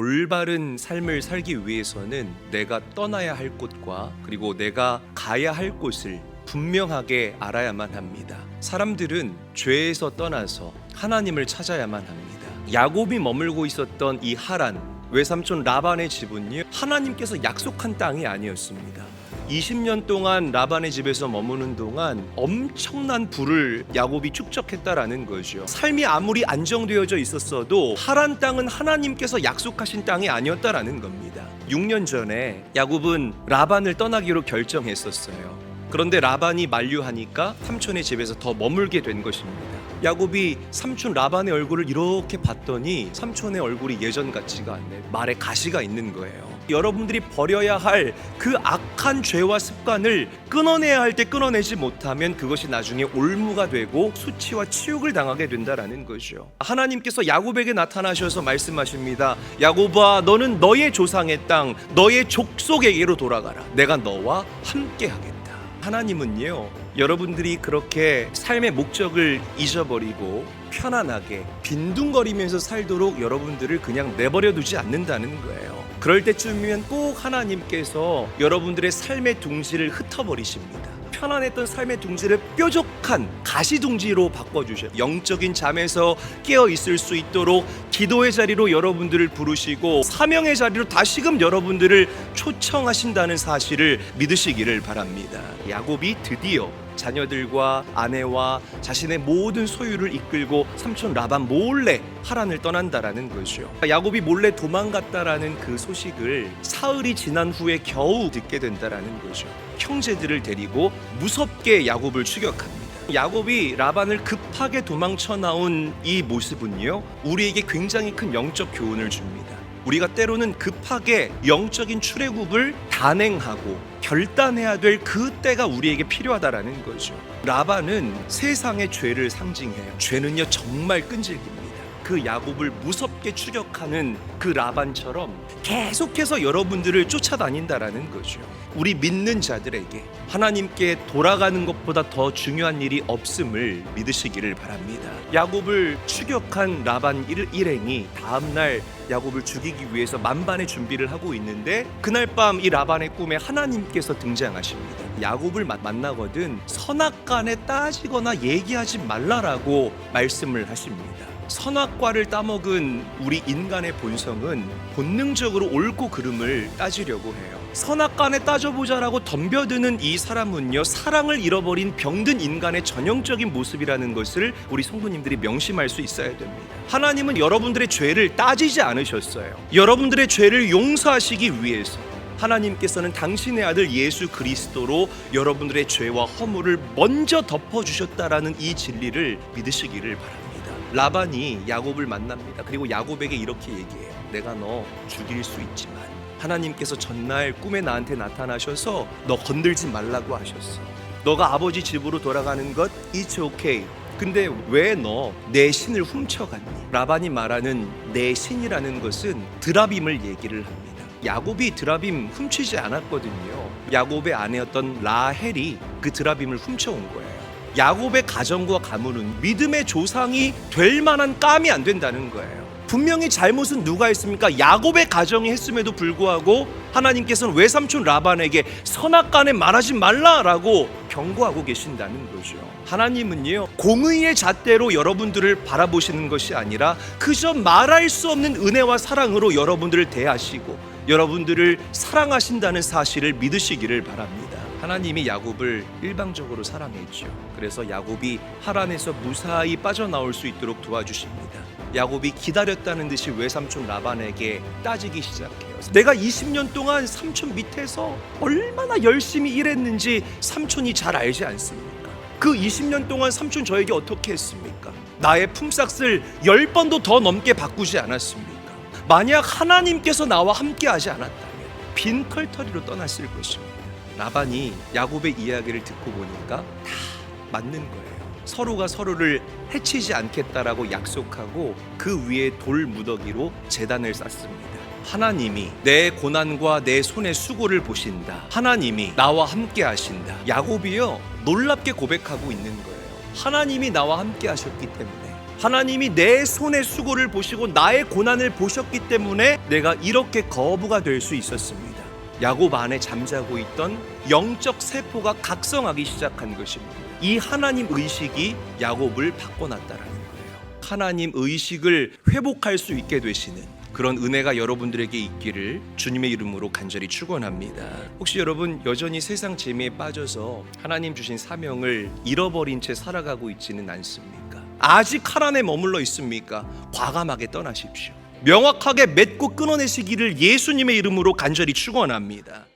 올바른 삶을 살기 위해서는 내가 떠나야 할 곳과 그리고 내가 가야 할 곳을 분명하게 알아야만 합니다. 사람들은 죄에서 떠나서 하나님을 찾아야만 합니다. 야곱이 머물고 있었던 이 하란 외삼촌 라반의 집은요 하나님께서 약속한 땅이 아니었습니다. 20년 동안 라반의 집에서 머무는 동안 엄청난 부를 야곱이 축적했다라는 거죠. 삶이 아무리 안정되어져 있었어도 하란 땅은 하나님께서 약속하신 땅이 아니었다라는 겁니다. 6년 전에 야곱은 라반을 떠나기로 결정했었어요. 그런데 라반이 만류하니까 삼촌의 집에서 더 머물게 된 것입니다. 야곱이 삼촌 라반의 얼굴을 이렇게 봤더니 삼촌의 얼굴이 예전 같지가 않네. 말에 가시가 있는 거예요. 여러분들이 버려야 할 그 악한 죄와 습관을 끊어내야 할 때 끊어내지 못하면 그것이 나중에 올무가 되고 수치와 치욕을 당하게 된다라는 거죠. 하나님께서 야곱에게 나타나셔서 말씀하십니다. 야곱아, 너는 너의 조상의 땅, 너의 족속에게로 돌아가라. 내가 너와 함께 하겠다. 하나님은요, 여러분들이 그렇게 삶의 목적을 잊어버리고 편안하게 빈둥거리면서 살도록 여러분들을 그냥 내버려 두지 않는다는 거예요. 그럴 때쯤이면 꼭 하나님께서 여러분들의 삶의 둥지를 흩어버리십니다. 편안했던 삶의 둥지를 뾰족한 가시둥지로 바꿔주셔요. 영적인 잠에서 깨어 있을 수 있도록 기도의 자리로 여러분들을 부르시고 사명의 자리로 다시금 여러분들을 초청하신다는 사실을 믿으시기를 바랍니다. 야곱이 드디어 자녀들과 아내와 자신의 모든 소유를 이끌고 삼촌 라반 몰래 하란을 떠난다라는 거죠. 야곱이 몰래 도망갔다라는 그 소식을 사흘이 지난 후에 겨우 듣게 된다라는 거죠. 형제들을 데리고 무섭게 야곱을 추격합니다. 야곱이 라반을 급하게 도망쳐 나온 이 모습은요, 우리에게 굉장히 큰 영적 교훈을 줍니다. 우리가 때로는 급하게 영적인 출애굽을 단행하고 결단해야 될 그때가 우리에게 필요하다라는 거죠. 라반은 세상의 죄를 상징해요. 죄는요 정말 끈질깁니다. 그 야곱을 무섭게 추격하는 그 라반처럼 계속해서 여러분들을 쫓아다닌다라는 거죠. 우리 믿는 자들에게 하나님께 돌아가는 것보다 더 중요한 일이 없음을 믿으시기를 바랍니다. 야곱을 추격한 라반 일- 일행이 다음 날 야곱을 죽이기 위해서 만반의 준비를 하고 있는데 그날 밤 이 라반의 꿈에 하나님께서 등장하십니다. 야곱을 마- 만나거든 선악간에 따지거나 얘기하지 말라라고 말씀을 하십니다. 선악과를 따먹은 우리 인간의 본성은 본능적으로 옳고 그름을 따지려고 해요. 선악간에 따져보자라고 덤벼드는 이 사람은요 사랑을 잃어버린 병든 인간의 전형적인 모습이라는 것을 우리 성도님들이 명심할 수 있어야 됩니다. 하나님은 여러분들의 죄를 따지지 않으셨어요. 여러분들의 죄를 용서하시기 위해서 하나님께서는 당신의 아들 예수 그리스도로 여러분들의 죄와 허물을 먼저 덮어주셨다라는 이 진리를 믿으시기를 바랍니다. 라반이 야곱을 만납니다. 그리고 야곱에게 이렇게 얘기해요. 내가 너 죽일 수 있지만 하나님께서 전날 꿈에 나한테 나타나셔서 너 건들지 말라고 하셨어. 너가 아버지 집으로 돌아가는 것 it's okay. 근데 왜 너 내 신을 훔쳐갔니? 라반이 말하는 내 신이라는 것은 드라빔을 얘기를 합니다. 야곱이 드라빔 훔치지 않았거든요. 야곱의 아내였던 라헬이 그 드라빔을 훔쳐온 거예요. 야곱의 가정과 가문은 믿음의 조상이 될 만한 깜이 안 된다는 거예요. 분명히 잘못은 누가 했습니까? 야곱의 가정이 했음에도 불구하고 하나님께서는 외삼촌 라반에게 선악간에 말하지 말라라고 경고하고 계신다는 거죠. 하나님은요 공의의 잣대로 여러분들을 바라보시는 것이 아니라 그저 말할 수 없는 은혜와 사랑으로 여러분들을 대하시고 여러분들을 사랑하신다는 사실을 믿으시기를 바랍니다. 하나님이 야곱을 일방적으로 사랑했죠. 그래서 야곱이 하란에서 무사히 빠져나올 수 있도록 도와주십니다. 야곱이 기다렸다는 듯이 외삼촌 라반에게 따지기 시작해요. 내가 20년 동안 삼촌 밑에서 얼마나 열심히 일했는지 삼촌이 잘 알지 않습니까? 그 20년 동안 삼촌 저에게 어떻게 했습니까? 나의 품삯을 10번도 더 넘게 바꾸지 않았습니까? 만약 하나님께서 나와 함께 하지 않았다면 빈 털터리로 떠났을 것입니다. 라반이 야곱의 이야기를 듣고 보니까 다 맞는 거예요. 서로가 서로를 해치지 않겠다라고 약속하고 그 위에 돌 무더기로 재단을 쌓습니다. 하나님이 내 고난과 내 손의 수고를 보신다. 하나님이 나와 함께 하신다. 야곱이요 놀랍게 고백하고 있는 거예요. 하나님이 나와 함께 하셨기 때문에 하나님이 내 손의 수고를 보시고 나의 고난을 보셨기 때문에 내가 이렇게 거부가 될 수 있었습니다. 야곱 안에 잠자고 있던 영적 세포가 각성하기 시작한 것입니다. 이 하나님 의식이 야곱을 바꿔놨다라는 거예요. 하나님 의식을 회복할 수 있게 되시는 그런 은혜가 여러분들에게 있기를 주님의 이름으로 간절히 축원합니다. 혹시 여러분 여전히 세상 재미에 빠져서 하나님 주신 사명을 잃어버린 채 살아가고 있지는 않습니까? 아직 하란에 머물러 있습니까? 과감하게 떠나십시오. 명확하게 맺고 끊어내시기를 예수님의 이름으로 간절히 축원합니다.